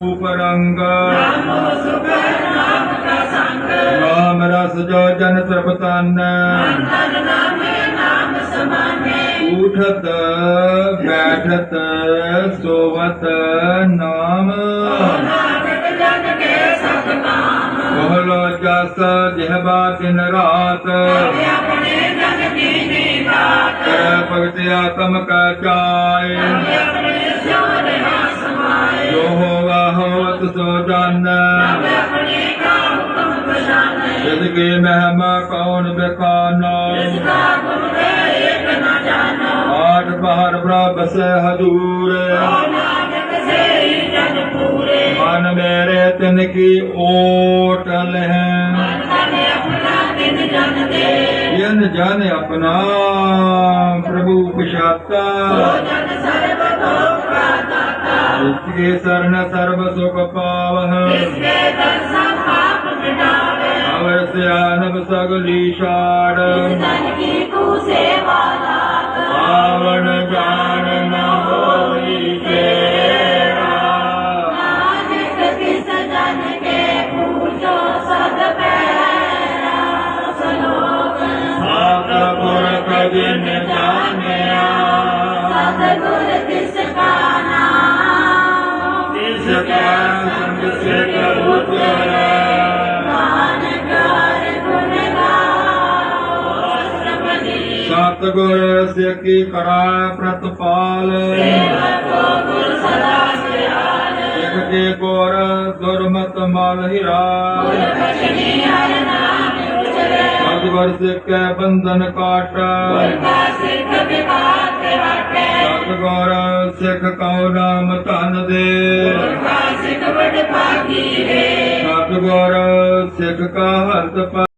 ਉਪਰੰਗ ਨਾਮ ਰਸ ਜੋ ਜਨ ਸਰਬ ਤਨ ਉਠਤ ਬੈਠਤ ਸੋਵਤ ਨਾਮ ਬਹਲੋ ਜਸ ਜਿਹਬਾ ਦਿਨ ਰਾਤ ਕਰ ਭਗਤ ਆਤਮ ਕਾ ਚਾਏ ਸੋ ਜਨ ਜਿਸ ਕੀ ਮਹਿਮਾ ਕੌਣ ਬਖਾਨਾ? ਆਠ ਬਾਹਰ ਪ੍ਰਭ ਸੇ ਹਜੂਰ। ਮਨ ਮੇਰੇ ਤਿਨ ਕੀ ਓਟ ਲਹਿ। ਜਨ ਜਨ ਆਪਣਾ ਪ੍ਰਭੂ ਪਛਾਤਾ। ਜਿਸ ਕੇ ਸਰਨ ਸਰਬ ਸੁਖ ਪਾਵਹ ਅਵਰ ਸਿਆਨਬ ਸਗਲੀ ਛਾੜ ਆਵਣ ਜਾਣ ਨ ਹੋਈ ਤੇਰਾ ਸਾਤ ਗੁਰ ਕਜਨ ਜਾਣਿਆ ਇਸ ਕਾ ਸੰਗ ਸੇ ਕਬੂਤਰ ਸਤ ਗੁਰ ਸਿੱਖੀ ਕਰਾ ਪ੍ਰਤਪਾਲ ਸਿੱਖ ਕੇ ਗੁਰ ਦੁਰਮਤ ਮਲ ਹੀਰਾ ਸਤ ਗੁਰ ਸਿੱਖੇ ਬੰਧਨ ਕਾਟ ਸਿੱਖ ਕਉ ਨਾਮ ਧਨ ਦੇ। ਸਤ ਗੁਰ ਸਿੱਖ ਕਾ ਹਰਤ